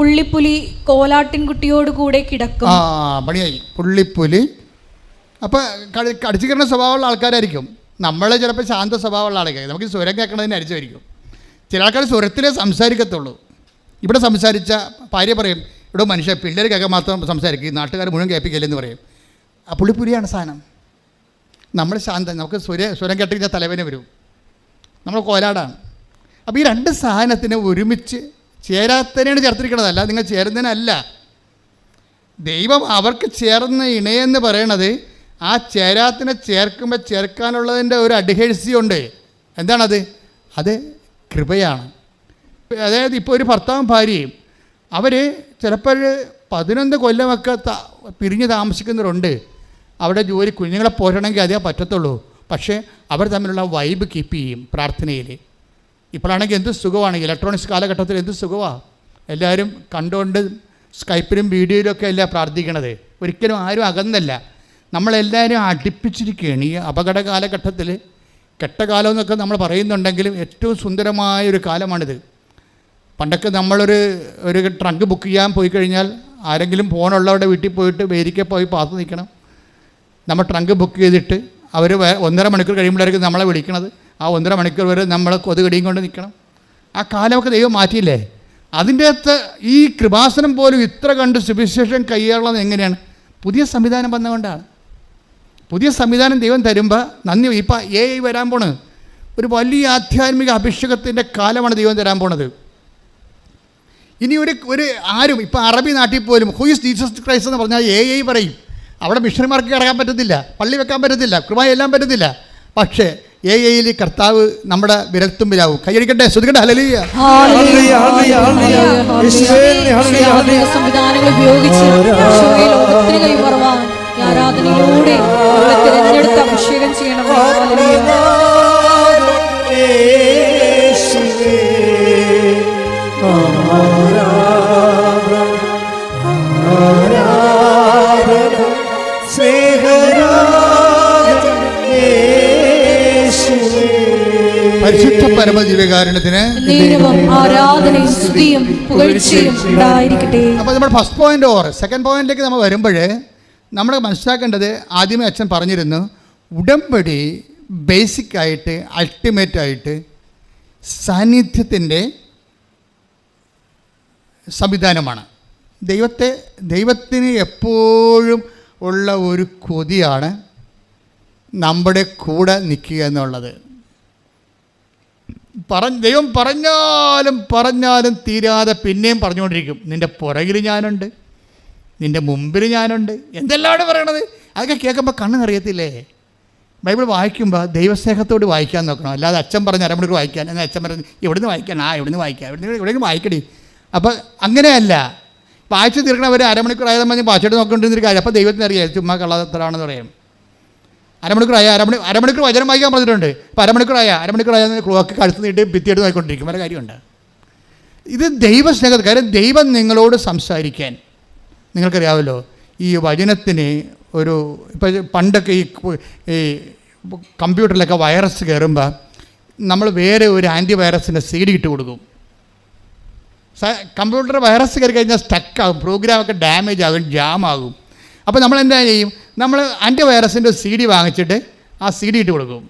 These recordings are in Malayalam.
പുള്ളിപ്പുലി കോലാട്ടിൻകുട്ടിയോട് കൂടെ കിടക്കും. ആ പണിയായി. പുള്ളിപ്പുലി. അപ്പോൾ കടി കടിച്ചു സ്വഭാവമുള്ള ആൾക്കാരായിരിക്കും. നമ്മളെ ചിലപ്പോൾ ശാന്ത സ്വഭാവമുള്ള ആൾക്കാർ നമുക്ക് സ്വരം കേൾക്കണതിന് അരിച്ചായിരിക്കും ചില ആൾക്കാർ സ്വരത്തിലേ സംസാരിക്കത്തുള്ളൂ. ഇവിടെ സംസാരിച്ച ഭാര്യ പറയും ഇവിടെ മനുഷ്യ പിള്ളേർ കേൾക്കാൻ മാത്രം സംസാരിക്കും. നാട്ടുകാർ മുഴുവൻ കേൾപ്പിക്കില്ലെന്ന് പറയും. ആ പുള്ളിപ്പുലിയാണ് സാധനം നമ്മൾ ശാന്ത നമുക്ക് സ്വര സ്വരം കേട്ടിരിക്കുന്ന തലവേന വരും. നമ്മൾ കോലാടാണ്. അപ്പോൾ ഈ രണ്ട് സാധനത്തിനെ ഒരുമിച്ച് ചേരാത്തതിനാണ് ചേർത്തിരിക്കണതല്ല നിങ്ങൾ ചേരുന്നതിനല്ല. ദൈവം അവർക്ക് ചേർന്ന ഇണയെന്ന് പറയണത് ആ ചേരാത്തിനെ ചേർക്കുമ്പോൾ ചേർക്കാനുള്ളതിന്റെ ഒരു അഡ്ഹേഴ്സ്യമുണ്ട് എന്താണത്? അത് കൃപയാണ്. അതായത് ഇപ്പോൾ ഒരു ഭർത്താവും ഭാര്യയും അവർ ചിലപ്പോൾ പതിനൊന്ന് കൊല്ലമൊക്കെ പിരിഞ്ഞ് താമസിക്കുന്നവരുണ്ട്. അവിടെ ജോലി കുഞ്ഞുങ്ങളെ പോരണമെങ്കിൽ അതേ പറ്റത്തുള്ളൂ. പക്ഷേ അവർ തമ്മിലുള്ള വൈബ് കീപ്പ് ചെയ്യും പ്രാർത്ഥനയിൽ ഇപ്പോഴാണെങ്കിൽ എന്ത് സുഖമാണ്? ഇലക്ട്രോണിക്സ് കാലഘട്ടത്തിൽ എന്ത് സുഖമാണ് എല്ലാവരും കണ്ടുകൊണ്ട് സ്കൈപ്പിലും വീഡിയോയിലൊക്കെ അല്ല പ്രാർത്ഥിക്കണത്? ഒരിക്കലും ആരും അകന്നല്ല. നമ്മളെല്ലാവരും അടുപ്പിച്ചിരിക്കുകയാണ്. ഈ അപകട കാലഘട്ടത്തിൽ കെട്ടകാലം എന്നൊക്കെ നമ്മൾ പറയുന്നുണ്ടെങ്കിലും ഏറ്റവും സുന്ദരമായ ഒരു കാലമാണിത്. പണ്ടൊക്കെ നമ്മളൊരു ഒരു ട്രങ്ക് ബുക്ക് ചെയ്യാൻ പോയി കഴിഞ്ഞാൽ ആരെങ്കിലും ഫോണുള്ളവരുടെ വീട്ടിൽ പോയിട്ട് വേരിക്കെ പോയി പാത്ത് നിൽക്കണം. നമ്മൾ ട്രങ്ക് ബുക്ക് ചെയ്തിട്ട് അവർ ഒന്നര മണിക്കൂർ കഴിയുമ്പോഴായിരിക്കും നമ്മളെ വിളിക്കണത്. ആ ഒന്നര മണിക്കൂർ വരെ നമ്മൾ കൊതുകടിയും കൊണ്ട് നിൽക്കണം. ആ കാലമൊക്കെ ദൈവം മാറ്റിയില്ലേ? അതിന്റെ അകത്ത് ഈ കൃപാസനം പോലും ഇത്ര കണ്ട് സുവിശേഷം കൈയാളുന്നത് എങ്ങനെയാണ്? പുതിയ സംവിധാനം വന്നുകൊണ്ടാണ് പുതിയ സംവിധാനം ദൈവം തരുമ്പോൾ നന്ദി. ഇപ്പം എ ഐ വരാൻ പോണ്. ഒരു വലിയ ആധ്യാത്മിക അഭിഷേകത്തിന്റെ കാലമാണ് ദൈവം തരാൻ പോണത്. ഇനി ഒരു ഒരു ആരും ഇപ്പം അറബി നാട്ടിൽ പോലും ഹുയിസ് ജീസസ് ക്രൈസ്റ്റ് എന്ന് പറഞ്ഞാൽ എ ഐ പറയും. അവിടെ മിഷണറിമാർക്ക് കിടക്കാൻ പറ്റത്തില്ല പള്ളി വെക്കാൻ പറ്റത്തില്ല എല്ലാം പറ്റത്തില്ല. പക്ഷേ എ ഐയിൽ കർത്താവ് നമ്മുടെ വിരൽത്തുമ്പിലാവും. കൈയടിക്കട്ടെ? ശ്രുതിക്കട്ടെ ഹലലിയ സംവിധാനങ്ങൾ ഉപയോഗിച്ച് ആരാധനയിലൂടെ തിരഞ്ഞെടുത്ത് അഭിഷേകം ചെയ്യണമേ. പരിശുദ്ധ അപ്പൊ നമ്മൾ ഫസ്റ്റ് പോയിന്റ് ഓർ സെക്കൻഡ് പോയിന്റിലേക്ക് നമ്മൾ വരുമ്പോൾ നമ്മൾ മനസ്സിലാക്കേണ്ടത് ആദ്യമേ അച്ഛൻ പറഞ്ഞിരുന്നു ഉടമ്പടി ബേസിക് ആയിട്ട് അൾട്ടിമേറ്റ് ആയിട്ട് സാന്നിധ്യത്തിന്റെ സംവിധാനമാണ്. ദൈവത്തെ ദൈവത്തിന് എപ്പോഴും ഉള്ള ഒരു കൊതിയാണ് നമ്മുടെ കൂടെ നിൽക്കുക എന്നുള്ളത്. പറഞ്ഞ ദൈവം പറഞ്ഞാലും പറഞ്ഞാലും തീരാതെ പിന്നെയും പറഞ്ഞുകൊണ്ടിരിക്കും. നിന്റെ പുറകിൽ ഞാനുണ്ട് നിന്റെ മുമ്പിൽ ഞാനുണ്ട്. എന്തെല്ലാമാണ് പറയണത്? അതൊക്കെ കേൾക്കുമ്പോൾ കണ്ണ് നിറയത്തില്ലേ? ബൈബിൾ വായിക്കുമ്പോൾ ദൈവസ്നേഹത്തോട് വായിക്കാൻ നോക്കണം. അല്ലാതെ അച്ഛൻ പറഞ്ഞ അരമണിക്കൂർ വായിക്കാൻ എന്നാൽ അച്ഛൻ പറഞ്ഞ് ഇവിടുന്ന് വായിക്കാൻ ആ ഇവിടുന്ന് വായിക്കാം ഇവിടുന്ന് ഇവിടെയും വായിക്കടി. അപ്പോൾ അങ്ങനെയല്ല. വായിച്ച് തീർക്കണവർ അരമണിക്കൂർ ആയതെന്ന് പറഞ്ഞ് വായിച്ചിട്ട് നോക്കേണ്ടിരുന്നൊരു കാര്യം. അപ്പോൾ ദൈവത്തിന് അറിയാം ചുമ്മാ കള്ളത്തരാണെന്ന് പറയും. അരമണിക്കൂറായ അരമണി അരമണിക്കൂർ വചനം വായിക്കാൻ പറഞ്ഞിട്ടുണ്ട്. ഇപ്പോൾ അരമണിക്കൂറായ അരമണിക്കൂറായ ക്ലോക്ക് കഴുത്ത് നീട്ടി ഭിത്തിയെടുത്ത് നോക്കിക്കൊണ്ടിരിക്കും. വല്ല കാര്യമുണ്ട്. ഇത് ദൈവസ്നേഹം കാര്യം ദൈവം നിങ്ങളോട് സംസാരിക്കാൻ. നിങ്ങൾക്കറിയാമല്ലോ ഈ വചനത്തിന് ഒരു ഇപ്പോൾ പണ്ടൊക്കെ ഈ ഈ കമ്പ്യൂട്ടറിലൊക്കെ വൈറസ് കയറുമ്പോൾ നമ്മൾ വേറെ ഒരു ആന്റി വൈറസിന്റെ സി ഡി ഇട്ട് കൊടുക്കും. കമ്പ്യൂട്ടർ വൈറസ് കയറി കഴിഞ്ഞാൽ സ്റ്റക്കാകും പ്രോഗ്രാമൊക്കെ ഡാമേജ് ആകും ജാം ആകും. അപ്പോൾ നമ്മൾ എന്താ ചെയ്യും? നമ്മൾ ആന്റി വൈറസിന്റെ സി ഡി വാങ്ങിച്ചിട്ട് ആ സി ഡി ഇട്ട് കൊടുക്കും.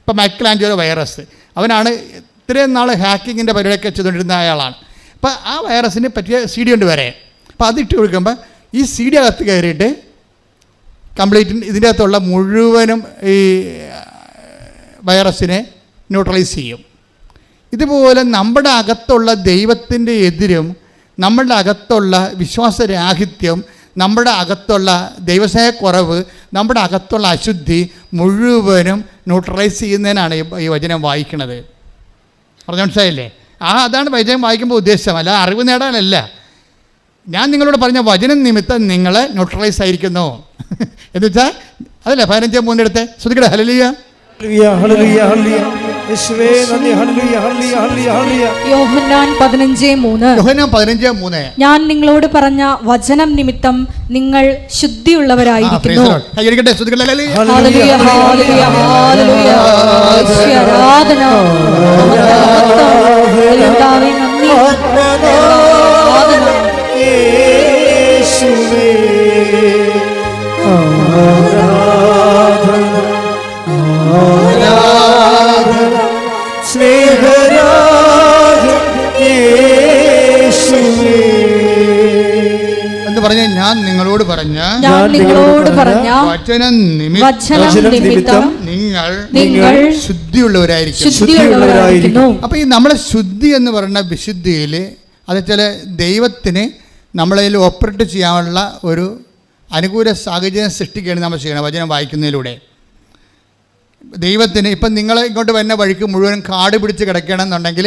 ഇപ്പോൾ മൈക്കിളാൻജോലോ വൈറസ്. അവനാണ് ഇത്രയും നാൾ ഹാക്കിങ്ങിന്റെ പരിപാടിയൊക്കെ ചെയ്തുകൊണ്ടിരുന്ന അയാളാണ് അപ്പം ആ വൈറസിന് പറ്റിയ സി ഡി ഉണ്ട് വരെ. അപ്പോൾ അതിട്ട് കൊടുക്കുമ്പോൾ ഈ സി ഡി അകത്ത് കയറിയിട്ട് കംപ്ലീറ്റ് ഇതിന്റെ അകത്തുള്ള മുഴുവനും ഈ വൈറസിനെ ന്യൂട്രലൈസ് ചെയ്യും. ഇതുപോലെ നമ്മുടെ അകത്തുള്ള ദൈവത്തിന്റെ എതിരും നമ്മളുടെ അകത്തുള്ള വിശ്വാസരാഹിത്യം നമ്മുടെ അകത്തുള്ള ദൈവസ്നേഹക്കുറവ് നമ്മുടെ അകത്തുള്ള അശുദ്ധി മുഴുവനും ന്യൂട്രലൈസ് ചെയ്യുന്നതിനാണ് ഈ- വചനം വായിക്കുന്നത്. പറഞ്ഞു മനസ്സിലായില്ലേ? ആ അതാണ് വചനം വായിക്കുമ്പോൾ ഉദ്ദേശം. അല്ല അറിവ് നേടാനല്ല. ഞാൻ നിങ്ങളോട് പറഞ്ഞ വചനം നിമിത്തം നിങ്ങൾ ന്യൂട്രലൈസ് ആയിരിക്കുന്നു. എന്ന് വെച്ചാൽ അതല്ലേ പതിനഞ്ച് മൂന്നെടുത്ത് ശ്രദ്ധിക്കട്ടെ ഹലലിയ ഹല്ലേലൂയ, ഞാൻ നിങ്ങളോട് പറഞ്ഞ വചനം നിമിത്തം നിങ്ങൾ ശുദ്ധിയുള്ളവരായിരിക്കുന്നു. ആരാധന. ഞാൻ നിങ്ങളോട് പറഞ്ഞ ഞാൻ നിങ്ങളോട് പറഞ്ഞ വചനം നിമിത്തം നിങ്ങൾ നിങ്ങൾ ശുദ്ധിയുള്ളവരായിരിക്കും. അപ്പൊ അപ്പോൾ ഈ നമ്മളെ ശുദ്ധി എന്ന് പറയുന്ന വിശുദ്ധിയിൽ അത് ചില ദൈവത്തിന് നമ്മളതിൽ ഓപ്പറേറ്റ് ചെയ്യാനുള്ള ഒരു അനുകൂല സാഹചര്യം സൃഷ്ടിക്കുകയാണ് നമ്മൾ ചെയ്യണം വചനം വായിക്കുന്നതിലൂടെ. ദൈവത്തിന് ഇപ്പം നിങ്ങൾ ഇങ്ങോട്ട് വരുന്ന വഴിക്ക് മുഴുവൻ കാട് പിടിച്ച് കിടക്കണം എന്നുണ്ടെങ്കിൽ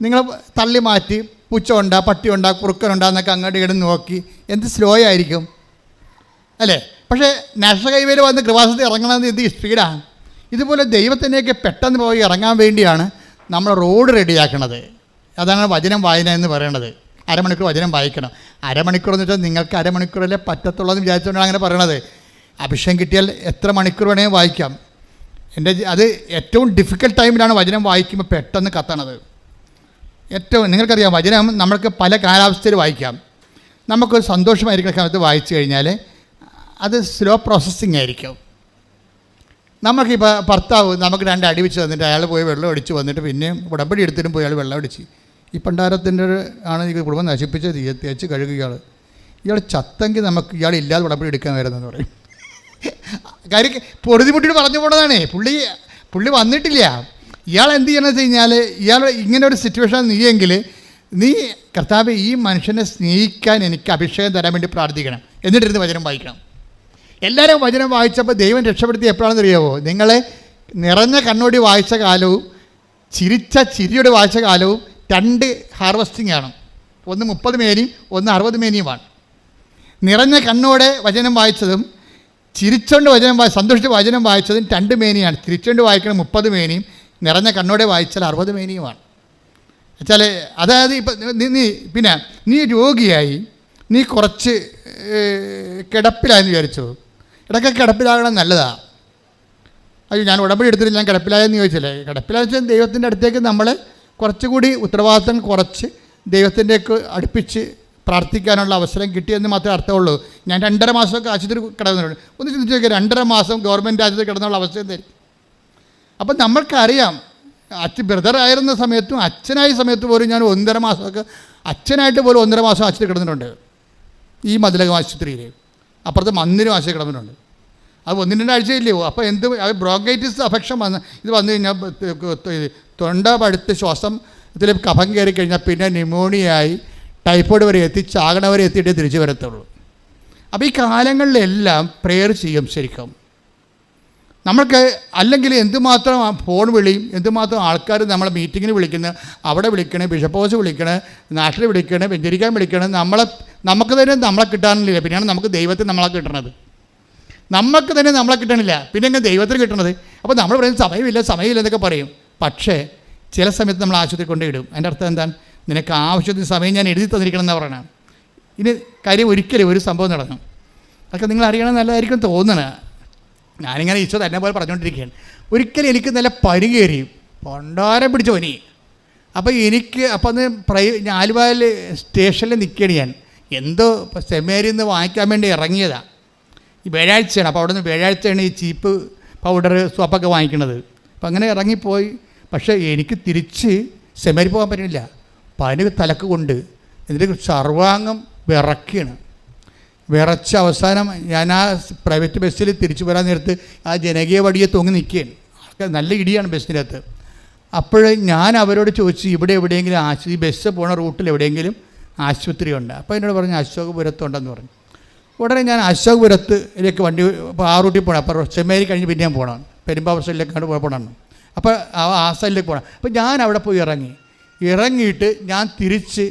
നിങ്ങൾ തള്ളി മാറ്റി പൂച്ച പട്ടിയുണ്ടാ കുറുക്കനുണ്ടാ എന്നൊക്കെ അങ്ങോട്ട് ഇങ്ങോട്ട് നോക്കി. എന്ത് സ്ലോ ആയിരിക്കും? അല്ലേ? പക്ഷേ നാഷണൽ ഹൈവേയിൽ വന്ന് കൃപാസത്തിൽ ഇറങ്ങണമെന്ന് ഇത് സ്പീഡാണ് ഇതുപോലെ ദൈവത്തിനെയൊക്കെ പെട്ടെന്ന് പോയി ഇറങ്ങാൻ വേണ്ടിയാണ് നമ്മൾ റോഡ് റെഡിയാക്കണത്. അതാണ് വചനം വായന എന്ന് പറയണത്. അരമണിക്കൂർ വചനം വായിക്കണം. അരമണിക്കൂർ എന്ന് വെച്ചാൽ നിങ്ങൾക്ക് അരമണിക്കൂറല്ലേ പറ്റത്തുള്ളൂ എന്ന് വിചാരിച്ചുകൊണ്ടാണ് അങ്ങനെ പറയണത്. അഭിഷേകം കിട്ടിയാൽ എത്ര മണിക്കൂർ വേണമെങ്കിൽ വായിക്കാം. എന്റെ അത് ഏറ്റവും ഡിഫിക്കൽട്ട് ടൈമിലാണ് വചനം വായിക്കുമ്പോൾ പെട്ടെന്ന് കത്തണത്. ഏറ്റവും നിങ്ങൾക്കറിയാം വചനം നമ്മൾക്ക് പല കാലാവസ്ഥയിൽ വായിക്കാം. നമുക്കൊരു സന്തോഷമായിരിക്കുന്ന സമയത്ത് വായിച്ചു കഴിഞ്ഞാൽ അത് സ്ലോ പ്രോസസ്സിങ് ആയിരിക്കും. നമുക്കിപ്പോൾ ഭർത്താവ് നമുക്ക് രണ്ട് അടി വെച്ച് തന്നിട്ട് അയാൾ പോയി വെള്ളം അടിച്ച് വന്നിട്ട് പിന്നെ ഉടമ്പടി എടുത്തിട്ടും പോയി അയാൾ വെള്ളം അടിച്ച്. ഈ പണ്ടാരത്തിന്റെ ആണ് ഈ കുടുംബം നശിപ്പിച്ച് തേച്ച് കഴുകുക ഇയാൾ ഇയാൾ ചത്തെങ്കിൽ നമുക്ക് ഇയാൾ ഇല്ലാതെ ഉടമ്പടി എടുക്കാൻ വരുന്നതെന്ന് പറയും. കാര്യം പൊറുതിമുട്ടിട്ട് പറഞ്ഞു പോണതാണേ. പുള്ളി പുള്ളി വന്നിട്ടില്ല. ഇയാൾ എന്ത് ചെയ്യണമെന്ന് വെച്ച് കഴിഞ്ഞാൽ ഇയാൾ ഇങ്ങനെ ഒരു സിറ്റുവേഷൻ നീയെങ്കിൽ നീ കർത്താവ് ഈ മനുഷ്യനെ സ്നേഹിക്കാൻ എനിക്ക് അഭിഷേകം തരാൻ വേണ്ടി പ്രാർത്ഥിക്കണം. എന്നിട്ടിരുന്ന് വചനം വായിക്കണം. എല്ലാവരും വചനം വായിച്ചപ്പോൾ ദൈവം രക്ഷപ്പെടുത്തി എപ്പോഴാണെന്ന് അറിയാവോ? നിങ്ങളെ നിറഞ്ഞ കണ്ണോടി വായിച്ച കാലവും ചിരിച്ച ചിരിയുടെ വായിച്ച കാലവും രണ്ട് ഹാർവസ്റ്റിംഗ് ആണ്. ഒന്ന് മുപ്പത് മേനിയും ഒന്ന് അറുപത് മേനിയുമാണ്. നിറഞ്ഞ കണ്ണോടെ വചനം വായിച്ചതും ചിരിച്ചോണ്ട് വചനം വായി സന്തോഷിച്ച് വചനം വായിച്ചതും രണ്ട് മേനിയാണ്. ചിരിച്ചോണ്ട് വായിക്കണം മുപ്പത് മേനിയും നിറഞ്ഞ കണ്ണോടെ വായിച്ചാൽ അറുപത് മേനിയുമാണ്. വെച്ചാൽ അതായത് ഇപ്പം നീ പിന്നെ നീ രോഗിയായി നീ കുറച്ച് കിടപ്പിലായെന്ന് വിചാരിച്ചു. ഇടയ്ക്ക് കിടപ്പിലാകണം നല്ലതാണ് അയ്യോ ഞാൻ ഉടമ്പടി എടുത്തിട്ട് ഞാൻ കിടപ്പിലായെന്ന് ചോദിച്ചില്ലേ? കിടപ്പിലായെന്ന് വെച്ചാൽ ദൈവത്തിന്റെ അടുത്തേക്ക് നമ്മൾ കുറച്ചുകൂടി ഉത്തരവാദിത്തം കുറച്ച് ദൈവത്തിന്റെയൊക്കെ അടുപ്പിച്ച് പ്രാർത്ഥിക്കാനുള്ള അവസരം കിട്ടിയെന്ന് മാത്രമേ അർത്ഥമുള്ളൂ. ഞാൻ രണ്ടര മാസമൊക്കെ ആശുപത്രി കിടന്നിട്ടുണ്ട് ഒന്ന് ചിന്തിച്ച് നോക്കിയാൽ രണ്ടര മാസം ഗവൺമെന്റ് ആശുപത്രി കിടന്നുള്ള അവസ്ഥ എന്തായിരിക്കും? അപ്പം നമ്മൾക്കറിയാം അച്ഛൻ ബ്രദറായിരുന്ന സമയത്തും അച്ഛനായ സമയത്ത് പോലും ഞാൻ ഒന്നര മാസമൊക്കെ അച്ഛനായിട്ട് പോലും ഒന്നര മാസം ആശുപത്രി കിടന്നിട്ടുണ്ട്. ഈ മതിലകം ആശുപത്രിയിൽ അപ്പുറത്ത് മന്ദിരം ആശുപത്രി കിടന്നിട്ടുണ്ട്. അത് ഒന്നിന് രണ്ടാഴ്ചയില്ലയോ അപ്പോൾ എന്ത് ബ്രോങ്കൈറ്റിസ് അഫക്ഷൻ വന്ന് ഇത് വന്നു കഴിഞ്ഞാൽ തൊണ്ട പഴുത്ത് ശ്വാസം ഇതിൽ കഫം കയറി കഴിഞ്ഞാൽ പിന്നെ ന്യൂമോണിയായി ടൈഫോയിഡ് വരെ എത്തി ചാകണ വരെ എത്തിയിട്ടേ തിരിച്ചു വരത്തുള്ളൂ. അപ്പോൾ ഈ കാലങ്ങളിലെല്ലാം പ്രെയർ ചെയ്യും ശരിക്കും. നമ്മൾക്ക് അല്ലെങ്കിൽ എന്തുമാത്രം ഫോൺ വിളിയും എന്തുമാത്രം ആൾക്കാർ നമ്മളെ മീറ്റിങ്ങിന് വിളിക്കുന്നത് അവിടെ വിളിക്കണേ ബിഷപ്പ് ഹൗസ് വിളിക്കണേ നാട്ടിൽ വിളിക്കണേ വെഞ്ചരിക്കാൻ വിളിക്കണേ നമ്മളെ നമുക്ക് തന്നെ നമ്മളെ കിട്ടാനില്ല. പിന്നെയാണ് നമുക്ക് ദൈവത്തെ നമ്മളെ കിട്ടണത്. നമുക്ക് തന്നെ നമ്മളെ കിട്ടണില്ല. പിന്നെ എങ്ങനെ ദൈവത്തിന് കിട്ടണത്? അപ്പോൾ നമ്മൾ പറയുന്നത് സമയമില്ല സമയമില്ല എന്നൊക്കെ പറയും. പക്ഷേ ചില സമയത്ത് നമ്മൾ ആശുപത്രി കൊണ്ടുവിടും അതിന്റെ അർത്ഥം എന്താണ്? നിനക്ക് ആവശ്യത്തിന് സമയം ഞാൻ എഴുതി തന്നിരിക്കണം എന്ന് പറയണം. ഇനി കാര്യം ഒരിക്കലും ഒരു സംഭവം നടന്നു. അതൊക്കെ നിങ്ങൾ അറിയണം നല്ലതായിരിക്കും തോന്നണേ. ഞാനിങ്ങനെ ഈശോ തന്നെ പോലെ പറഞ്ഞുകൊണ്ടിരിക്കുകയാണ് ഒരിക്കലും എനിക്ക് നല്ല പനി കയറി. പണ്ടാരം പിടിച്ച പനി. അപ്പോൾ എനിക്ക് അപ്പോൾ അന്ന് പ്രൈ ആലുവയിൽ സ്റ്റേഷനിൽ നിൽക്കുകയാണ് ഞാൻ. എന്തോ സെമേരിയിൽ നിന്ന് വാങ്ങിക്കാൻ വേണ്ടി ഇറങ്ങിയതാണ് ഈ വ്യാഴാഴ്ചയാണ്. അപ്പോൾ അവിടെ നിന്ന് വ്യാഴാഴ്ചയാണ് ഈ ചീപ്പ് പൗഡർ സോപ്പൊക്കെ വാങ്ങിക്കണത്. അപ്പോൾ അങ്ങനെ ഇറങ്ങിപ്പോയി. പക്ഷേ എനിക്ക് തിരിച്ച് സെമേരി പോകാൻ പറ്റില്ല പനി തലക്ക് കൊണ്ട് എന്നിട്ട് സർവാംഗം വിറക്കുകയാണ് വിറച്ച അവസാനം ഞാൻ ആ പ്രൈവറ്റ് ബസ്സിൽ തിരിച്ചു വരാൻ നേരത്ത് ആ ജനകീയ വടിയെ തൂങ്ങി നിൽക്കുകയാണ്. ആൾക്കാർ നല്ല ഇടിയാണ് ബസ്സിനകത്ത്. അപ്പോൾ ഞാൻ അവരോട് ചോദിച്ചു ഇവിടെ എവിടെയെങ്കിലും ആശു ഈ ബസ് പോണ റൂട്ടിൽ എവിടെയെങ്കിലും ആശുപത്രി ഉണ്ട്? അപ്പോൾ എന്നോട് പറഞ്ഞു അശോകപുരത്തുണ്ടെന്ന് പറഞ്ഞു. ഉടനെ ഞാൻ അശോകപുരത്തിലേക്ക് വണ്ടി ആ റൂട്ടിൽ പോകണം അപ്പോൾ ചെമ്മേരി കഴിഞ്ഞ് പിന്നെ ഞാൻ പോകണം പെരുമ്പാവൂർ സൈഡിലേക്കാണ് പോകണം അപ്പോൾ ആ സൈഡിലേക്ക് പോകണം അപ്പോൾ ഞാൻ അവിടെ പോയി ഇറങ്ങി. ഇറങ്ങിയിട്ട് ഞാൻ തിരിച്ച്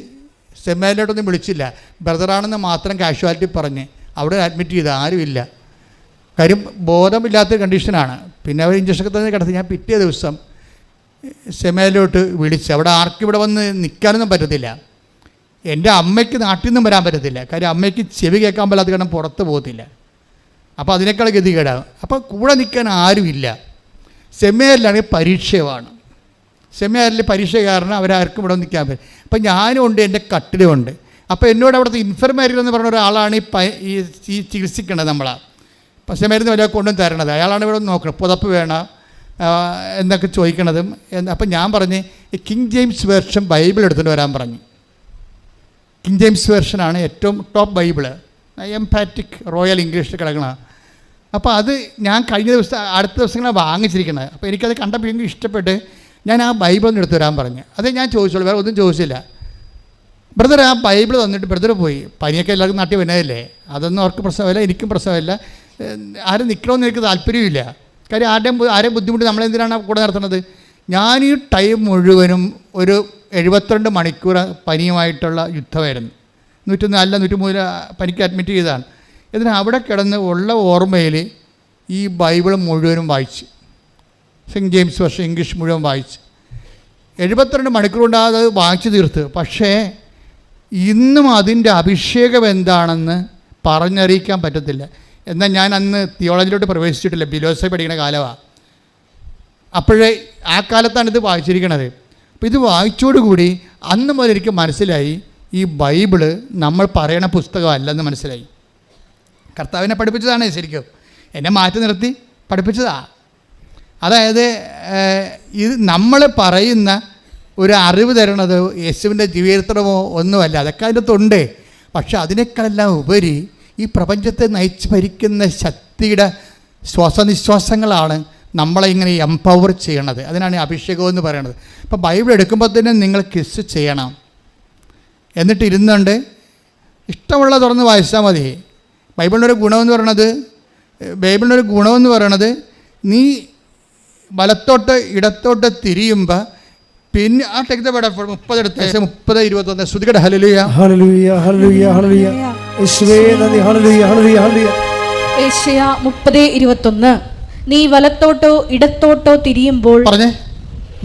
സെമ്മേലിലോട്ടൊന്നും വിളിച്ചില്ല. ബ്രദറാണെന്ന് മാത്രം കാഷ്വാലിറ്റി പറഞ്ഞ് അവിടെ അഡ്മിറ്റ് ചെയ്ത് ആരുമില്ല. കാര്യം ബോധമില്ലാത്ത കണ്ടീഷനാണ് പിന്നെ അവർ ഇഞ്ചക്ഷനൊക്കെ തന്നെ കിടത്തി. ഞാൻ പിറ്റേ ദിവസം സെമേലോട്ട് വിളിച്ച് അവിടെ ആർക്കും ഇവിടെ വന്ന് നിൽക്കാനൊന്നും പറ്റത്തില്ല. എന്റെ അമ്മയ്ക്ക് നാട്ടിൽ നിന്നും വരാൻ പറ്റത്തില്ല. കാര്യം അമ്മയ്ക്ക് ചെവി കേൾക്കാൻ പറ്റാത്ത കാരണം പുറത്ത് പോകത്തില്ല. അപ്പോൾ അതിനേക്കാൾ ഗതികേടാവും അപ്പോൾ കൂടെ നിൽക്കാൻ ആരുമില്ല. സെമിനാറിലാണെങ്കിൽ പരീക്ഷയുമാണ്. സെമിനാറിൽ പരീക്ഷ കാരണം അവരാർക്കും ഇവിടെ നിൽക്കാൻ പറ്റും. അപ്പം ഞാനും ഉണ്ട് എന്റെ കട്ടിലും ഉണ്ട്. അപ്പോൾ എന്നോട് അവിടുത്തെ ഇൻഫർമേരിൽ എന്ന് പറഞ്ഞ ഒരാളാണ് ഈ ഈ ഈ ചികിത്സിക്കേണ്ടത് നമ്മളാ. സെമിനാരിൽ നിന്ന് വല്ല കൊണ്ടും തരണത്. അയാളാണ് ഇവിടെ നോക്കണം പുതപ്പ് വേണം എന്നൊക്കെ ചോദിക്കണതും. അപ്പം ഞാൻ പറഞ്ഞ് കിങ് ജെയിംസ് വേർഷൻ ബൈബിൾ എടുത്തുകൊണ്ട് വരാൻ പറഞ്ഞു. കിങ് ജെയിംസ് വേർഷനാണ് ഏറ്റവും top Bible emphatic royal English കിടക്കണ. അപ്പോൾ അത് ഞാൻ കഴിഞ്ഞ ദിവസം അടുത്ത ദിവസങ്ങളാണ് വാങ്ങിച്ചിരിക്കുന്നത് അപ്പോൾ എനിക്കത് കണ്ടപ്പോൾ എനിക്ക് ഇഷ്ടപ്പെട്ട് ഞാൻ ആ ബൈബിൾ എടുത്തു വരാൻ പറഞ്ഞു. അതേ ഞാൻ ചോദിച്ചോളൂ വേറെ ഒന്നും ചോദിച്ചില്ല. ബ്രദർ ആ ബൈബിൾ തന്നിട്ട് ബ്രദർ പോയി. പനിയൊക്കെ എല്ലാവർക്കും നാട്ടിൽ വരുന്നതല്ലേ അതൊന്നും അവർക്ക് പ്രശ്നമല്ല എനിക്കും പ്രശ്നമല്ല. ആരും നിൽക്കണമെന്ന് എനിക്ക് താല്പര്യമില്ല കാര്യം ആരുടെയും ആരെയും ബുദ്ധിമുട്ട് നമ്മളെന്തിനാണ് കൂടെ നടത്തുന്നത്? ഞാൻ ഈ ടൈം മുഴുവനും ഒരു എഴുപത്തിരണ്ട് മണിക്കൂർ പനിയുമായിട്ടുള്ള യുദ്ധമായിരുന്നു. നൂറ്റൊന്ന് അല്ല നൂറ്റിമൂന്ന് പനിക്ക് അഡ്മിറ്റ് ചെയ്തതാണ്. ഇതിന് അവിടെ കിടന്ന് ഉള്ള ഓർമ്മയിൽ ഈ ബൈബിൾ മുഴുവനും വായിച്ച്. സെന്റ് ജെയിംസ് വർഷം ഇംഗ്ലീഷ് മുഴുവൻ വായിച്ച്. എഴുപത്തിരണ്ട് മണിക്കൂറുകൊണ്ട് അത് വായിച്ചു തീർത്ത്. പക്ഷേ ഇന്നും അതിന്റെ അഭിഷേകം എന്താണെന്ന് പറഞ്ഞറിയിക്കാൻ പറ്റത്തില്ല. എന്നാൽ ഞാൻ അന്ന് തിയോളജിയിലോട്ട് പ്രവേശിച്ചിട്ടില്ല. ഫിലോസഫി പഠിക്കുന്ന കാലമാണ് അപ്പോഴേ ആ കാലത്താണ് ഇത് വായിച്ചിരിക്കണത്. അപ്പോൾ ഇത് വായിച്ചോടുകൂടി അന്ന് മുതൽ എനിക്ക് മനസ്സിലായി ഈ ബൈബിൾ നമ്മൾ പറയണ പുസ്തകമല്ലെന്ന് മനസ്സിലായി. കർത്താവിനെ പഠിപ്പിച്ചതാണ് ശരിക്കും. എന്നെ മാറ്റി നിർത്തി പഠിപ്പിച്ചതാ. അതായത് ഇത് നമ്മൾ പറയുന്ന ഒരു അറിവ് തരണത് യേശുവിന്റെ ജീവിതത്തിനോ ഒന്നുമല്ല. അതൊക്കെ അതിനകത്തുണ്ട് പക്ഷെ അതിനേക്കാളെല്ലാം ഉപരി ഈ പ്രപഞ്ചത്തെ നയിച്ച് ഭരിക്കുന്ന ശക്തിയുടെ ശ്വാസനിശ്വാസങ്ങളാണ് നമ്മളെ ഇങ്ങനെ എംപവർ ചെയ്യണത്. അതിനാണ് അഭിഷേകം എന്ന് പറയുന്നത് ഇപ്പം ബൈബിൾ എടുക്കുമ്പോൾ തന്നെ നിങ്ങൾ കിസ് ചെയ്യണം. എന്നിട്ട് ഇരുന്നുകൊണ്ട് ഇഷ്ടമുള്ള തുറന്ന് വായിച്ചാൽ മതി. ബൈബിളിനൊരു ഗുണമെന്ന് പറയണത് ബൈബിളിന്റെ ബൈബിളിനൊരു ഗുണമെന്ന് പറയണത് നീ വലത്തോട്ട് ഇടത്തോട്ട് തിരിയുമ്പോൾ പിന്നെ ആ ടെക് പേട മുപ്പതെടുത്ത് മുപ്പത് ഇരുപത്തൊന്ന്. ശ്രുതികട ഹലലുയ ഹല്ലേലൂയ ഹല്ലേലൂയ ഹല്ലേലൂയ. യേശുവേ നന്ദി. Hallelujah hallelujah hallelujah. ഏഷ്യ മുപ്പത് ഇരുപത്തൊന്ന്. നീ വലത്തോട്ടോ ഇടത്തോട്ടോ തിരിയുമ്പോൾ പറഞ്ഞേ.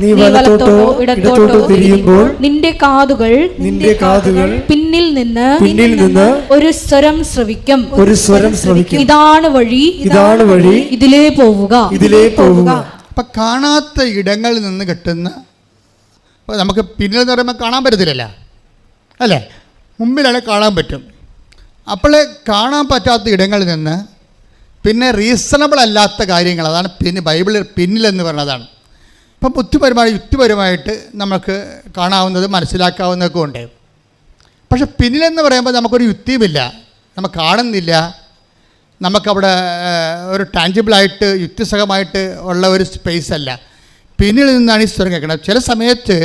നീ വലത്തോട്ടോ ഇടത്തോട്ടോ തിരിയുമ്പോൾ നിന്റെ കാതുകൾ നിന്റെ കാതുകൾ പിന്നിൽ നിന്ന് പിന്നിൽ നിന്ന് ഒരു സ്വരം ശ്രവിക്കും. ഒരു സ്വരം ശ്രവിക്കും. ഇതാണ് വഴി ഇതാണ് വഴി ഇതിലേ പോവുക. ഇതിലേ പോവുക. അപ്പം കാണാത്ത ഇടങ്ങളിൽ നിന്ന് കിട്ടുന്ന അപ്പോൾ നമുക്ക് പിന്നിൽ എന്ന് പറയുമ്പോൾ കാണാൻ പറ്റത്തില്ലല്ല. അല്ലേ? മുമ്പിലാണ് കാണാൻ പറ്റും. അപ്പോൾ കാണാൻ പറ്റാത്ത ഇടങ്ങളിൽ നിന്ന് പിന്നെ റീസണബിൾ അല്ലാത്ത കാര്യങ്ങൾ അതാണ് പിന്നെ ബൈബിളിൽ പിന്നിലെന്ന് പറയുന്നതാണ് അപ്പം ബുദ്ധിപരമായി യുക്തിപരമായിട്ട് നമുക്ക് കാണാവുന്നത് മനസ്സിലാക്കാവുന്നതൊക്കെ ഉണ്ട്. പക്ഷെ പിന്നിലെന്ന് പറയുമ്പോൾ നമുക്കൊരു യുക്തിയുമില്ല. നമ്മൾ കാണുന്നില്ല. നമുക്കവിടെ ഒരു ടാഞ്ചിബിളായിട്ട് യുക്തിസഹമായിട്ട് ഉള്ള ഒരു സ്പേസ് അല്ല. പിന്നിൽ നിന്നാണ് ഈ സ്വരം കേൾക്കുന്നത്. ചില സമയത്ത്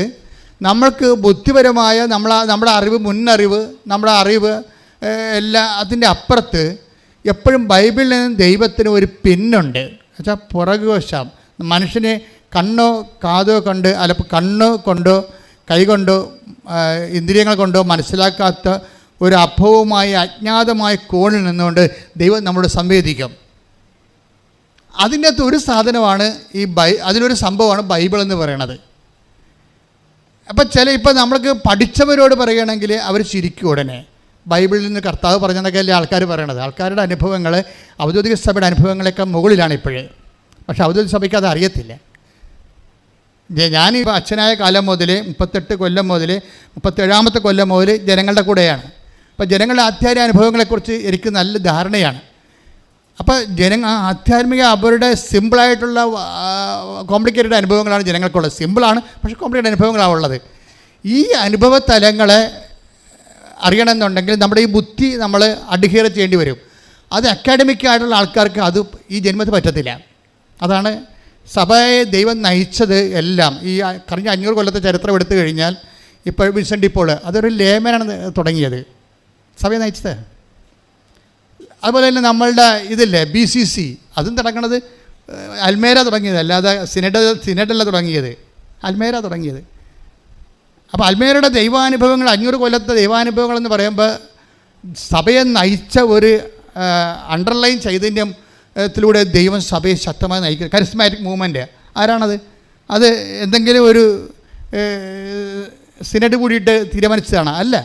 നമ്മൾക്ക് ബുദ്ധിപരമായ നമ്മൾ നമ്മുടെ അറിവ് മുന്നറിവ് നമ്മുടെ അറിവ് എല്ലാ അതിന്റെ അപ്പുറത്ത് എപ്പോഴും ബൈബിളിൽ നിന്ന് ദൈവത്തിന് ഒരു പിന്നുണ്ട്. വെച്ചാൽ പുറകുവശം മനുഷ്യനെ കണ്ണോ കാതോ കണ്ട് അല്ല കണ്ണോ കൊണ്ടോ കൈ കൊണ്ടോ ആ, ഇന്ദ്രിയങ്ങൾ കൊണ്ടോ മനസ്സിലാക്കാത്ത ഒരു അഭവമായ അജ്ഞാതമായ കോണിൽ നിന്നുകൊണ്ട് ദൈവം നമ്മളോട് സംവേദിക്കും. അതിന്റെ അകത്ത് ഒരു സാധനമാണ് ഈ ബൈ അതിലൊരു സംഭവമാണ് ബൈബിൾ എന്ന് പറയണത്. അപ്പം ചില ഇപ്പം നമ്മൾക്ക് പഠിച്ചവരോട് പറയുകയാണെങ്കിൽ അവർ ചിരിക്കും ഉടനെ. ബൈബിളിൽ നിന്ന് കർത്താവ് പറഞ്ഞതൊക്കെ അല്ലേ ആൾക്കാർ പറയണത്? ആൾക്കാരുടെ അനുഭവങ്ങൾ ഔദ്യോഗിക സഭയുടെ അനുഭവങ്ങളൊക്കെ മുകളിലാണ് ഇപ്പോഴേ. പക്ഷേ ഔദ്യോഗിക സഭയ്ക്ക് അത് അറിയത്തില്ല. ഞാൻ അച്ഛനായ കാലം മുതൽ മുപ്പത്തെട്ട് കൊല്ലം മുതൽ മുപ്പത്തേഴാമത്തെ കൊല്ലം മുതൽ ജനങ്ങളുടെ കൂടെയാണ്. അപ്പോൾ ജനങ്ങളുടെ ആധ്യാത്മിക അനുഭവങ്ങളെക്കുറിച്ച് എനിക്ക് നല്ല ധാരണയാണ്. അപ്പോൾ ആ ആധ്യാത്മിക അവരുടെ സിമ്പിളായിട്ടുള്ള കോംപ്ലിക്കേറ്റഡ് അനുഭവങ്ങളാണ് ജനങ്ങൾക്കുള്ളത്. സിമ്പിളാണ് പക്ഷേ കോംപ്ലിക്കേറ്റഡ് അനുഭവങ്ങളാണ് ഉള്ളത്. ഈ അനുഭവ തലങ്ങളെ അറിയണമെന്നുണ്ടെങ്കിൽ നമ്മുടെ ഈ ബുദ്ധി നമ്മൾ അഡ്ഹിയർ ചെയ്യേണ്ടി വരും. അത് അക്കാഡമിക് ആയിട്ടുള്ള ആൾക്കാർക്ക് അത് ഈ ജന്മത്തിൽ പറ്റത്തില്ല. അതാണ് സഭയെ ദൈവം നയിച്ചത് എല്ലാം. ഈ കഴിഞ്ഞ അഞ്ഞൂറ് കൊല്ലത്തെ ചരിത്രം എടുത്തു കഴിഞ്ഞാൽ ഇപ്പോൾ വിൻസെന്റ് ഇപ്പോൾ അതൊരു ലേമനാണ് തുടങ്ങിയത്. സഭയെ നയിച്ചത്. അതുപോലെ തന്നെ നമ്മളുടെ ഇതില്ലേ ബി സി സി അതും തുടങ്ങണത് അൽമേര തുടങ്ങിയത് അല്ലാതെ സിനഡ് സിനഡല്ല തുടങ്ങിയത്. അൽമേര തുടങ്ങിയത്. അപ്പോൾ അൽമേരയുടെ ദൈവാനുഭവങ്ങൾ അഞ്ഞൂറ് കൊല്ലത്തെ ദൈവാനുഭവങ്ങൾ എന്ന് പറയുമ്പോൾ സഭയെ നയിച്ച ഒരു അണ്ടർലൈൻ ചൈതന്യം ത്തിലൂടെ ദൈവം സഭയെ ശക്തമായി നയിക്കുക. കരിസ്മാറ്റിക് മൂവ്മെന്റ് ആരാണത്? അത് എന്തെങ്കിലും ഒരു സിനഡ് കൂടിയിട്ട് തീരുമാനിച്ചതാണ്. അല്ല.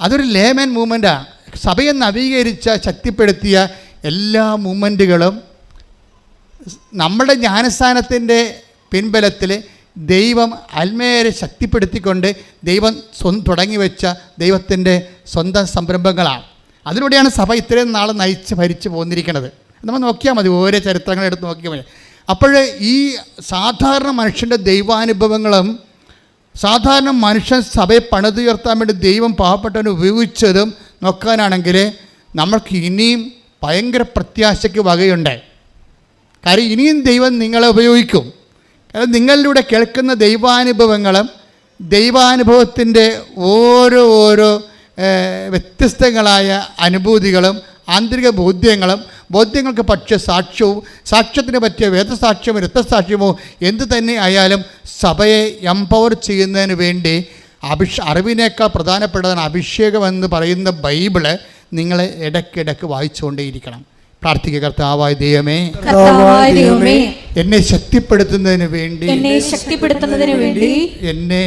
അതൊരു ലേമൻ മൂവ്മെന്റാണ് സഭയെ നവീകരിച്ച ശക്തിപ്പെടുത്തിയ എല്ലാ മൂവ്മെന്റുകളും നമ്മുടെ ജ്ഞാനസ്ഥാനത്തിന്റെ പിൻബലത്തിൽ ദൈവം അൽമേരെ ശക്തിപ്പെടുത്തിക്കൊണ്ട് ദൈവം സ്വന്തം തുടങ്ങി വെച്ച ദൈവത്തിന്റെ സ്വന്തം സംരംഭങ്ങളാണ്. അതിലൂടെയാണ് സഭ ഇത്രയും നാൾ നയിച്ച് ഭരിച്ചു പോന്നിരിക്കുന്നത്. നമ്മൾ നോക്കിയാൽ മതി ഓരോ ചരിത്രങ്ങളെടുത്ത് നോക്കിയാൽ മതി. അപ്പോൾ ഈ സാധാരണ മനുഷ്യന്റെ ദൈവാനുഭവങ്ങളും സാധാരണ മനുഷ്യൻ സഭയെ പണിതുയർത്താൻ വേണ്ടി ദൈവം പാവപ്പെട്ടവനെ ഉപയോഗിച്ചതും നോക്കാനാണെങ്കിൽ നമ്മൾക്ക് ഇനിയും ഭയങ്കര പ്രത്യാശയ്ക്ക് വകയുണ്ട്. കാര്യം ഇനിയും ദൈവം നിങ്ങളെ ഉപയോഗിക്കും. കാരണം നിങ്ങളിലൂടെ കേൾക്കുന്ന ദൈവാനുഭവങ്ങളും ദൈവാനുഭവത്തിന്റെ ഓരോ ഓരോ വ്യത്യസ്തങ്ങളായ അനുഭൂതികളും ആന്തരിക ബോധ്യങ്ങളും ബോധ്യങ്ങൾക്ക് പക്ഷേ സാക്ഷ്യവും സാക്ഷ്യത്തിന് പറ്റിയ വേദസാക്ഷ്യമോ രക്തസാക്ഷ്യമോ എന്ത് തന്നെ ആയാലും സഭയെ എംപവർ ചെയ്യുന്നതിന് വേണ്ടി അഭിഷ അറിവിനേക്കാൾ പ്രധാനപ്പെട്ടതാണ് അഭിഷേകമെന്ന് പറയുന്ന ബൈബിൾ നിങ്ങളെ ഇടയ്ക്കിടയ്ക്ക് വായിച്ചുകൊണ്ടേയിരിക്കണം. പ്രാർത്ഥിക്കുക കർത്താവായ ദൈവമേ എന്നെ ശക്തിപ്പെടുത്തുന്നതിന് വേണ്ടി എന്നെ ശക്തിപ്പെടുത്തുന്നതിന് വേണ്ടി എന്നെ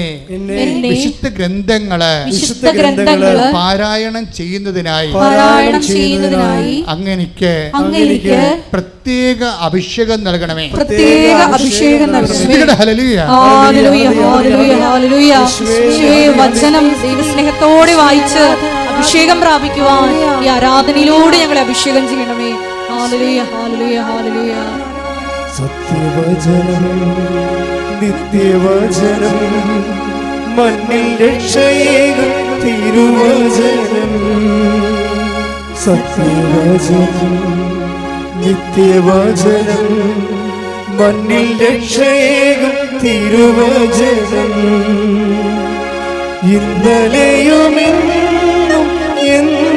വിശുദ്ധ ഗ്രന്ഥങ്ങൾ വിശുദ്ധ ഗ്രന്ഥങ്ങൾ പാരായണം ചെയ്യുന്നതിനായി പാരായണം ചെയ്യുന്നതിനായി അങ്ങനെക്ക് അങ്ങനെക്ക് പ്രത്യേക അഭിഷേകം നൽകണമേ. പ്രത്യേക അഭിഷേകം നൽകണമേ. Hallelujah. Hallelujah. Hallelujah. Hallelujah hallelujah വചനം ദൈവസ്നേഹത്തോടെ വായിച്ച് അഭിഷേകം പ്രാപിക്കുവാൻ ഈ ആരാധനയിലൂടെ ഞങ്ങളെ അഭിഷേകം ഹാലലൂയ സത്യവചനം നിത്യവചനം മണ്ണിൽ രക്ഷയേകും തിരുവചനം. സത്യവചനം നിത്യവചനം മണ്ണിൽ രക്ഷയേകും തിരുവചനം. ഇന്നലെയുമെന്നും എന്നെന്നും